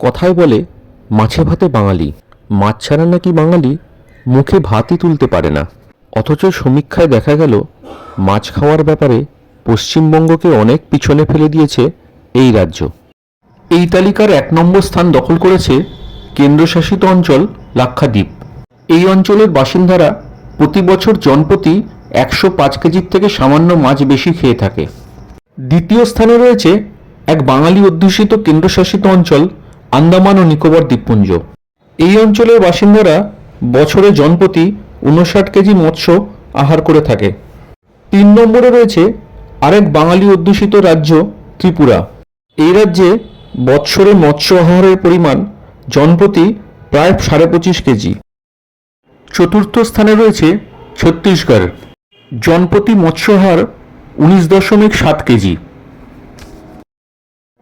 কথায় বলে, মাছে ভাতে বাঙালি, মাছ ছাড়া নাকি বাঙালি? মুখে ভাতই তুলতে পারে না। অথচ সমীক্ষায় দেখা গেল, মাছ খাওয়ার ব্যাপারে পশ্চিমবঙ্গকে অনেক পিছনে ফেলে দিয়েছে এই রাজ্য। এই তালিকার এক নম্বর স্থান দখল করেছে কেন্দ্রশাসিত অঞ্চল লাক্ষাদ্বীপ। এই অঞ্চলের বাসিন্দারা প্রতি বছর জনপ্রতি একশো পাঁচ কেজির থেকে সামান্য মাছ বেশি খেয়ে থাকে। দ্বিতীয় স্থানে রয়েছে এক বাঙালি অধ্যুষিত কেন্দ্রশাসিত অঞ্চল আন্দামান ও নিকোবর দ্বীপপুঞ্জ। এই অঞ্চলের বাসিন্দারা বছরে জনপ্রতি উনষাট কেজি মৎস্য আহার করে থাকে। তিন নম্বরে রয়েছে আরেক বাঙালি অধ্যুষিত রাজ্য ত্রিপুরা। এই রাজ্যে বৎসরে মৎস্য আহারের পরিমাণ জনপ্রতি প্রায় সাড়ে পঁচিশ কেজি। চতুর্থ স্থানে রয়েছে ছত্তিশগড়। জনপ্রতি মৎস্যহার উনিশ দশমিক সাত কেজি।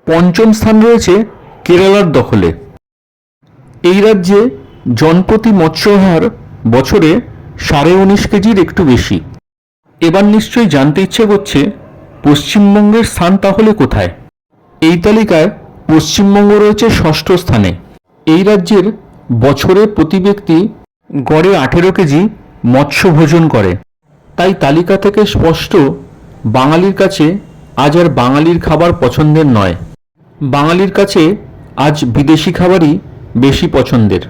পঞ্চম স্থান রয়েছে কেরালার দখলে। এই রাজ্যে জনপ্রতি মৎস্যহার বছরে সাড়ে উনিশ কেজির একটু বেশি। এবার নিশ্চয়ই জানতে ইচ্ছে করছে, পশ্চিমবঙ্গের স্থান তাহলে কোথায়? এই তালিকায় পশ্চিমবঙ্গ রয়েছে ষষ্ঠ স্থানে। এই রাজ্যের বছরে প্রতি ব্যক্তি গড়ে আঠেরো কেজি মৎস্য ভোজন করে। তাই তালিকা থেকে স্পষ্ট, বাঙালির কাছে আজ আর বাঙালির খাবার পছন্দের নয়। বাঙালির কাছে আজ বিদেশি খাবারই বেশি পছন্দের।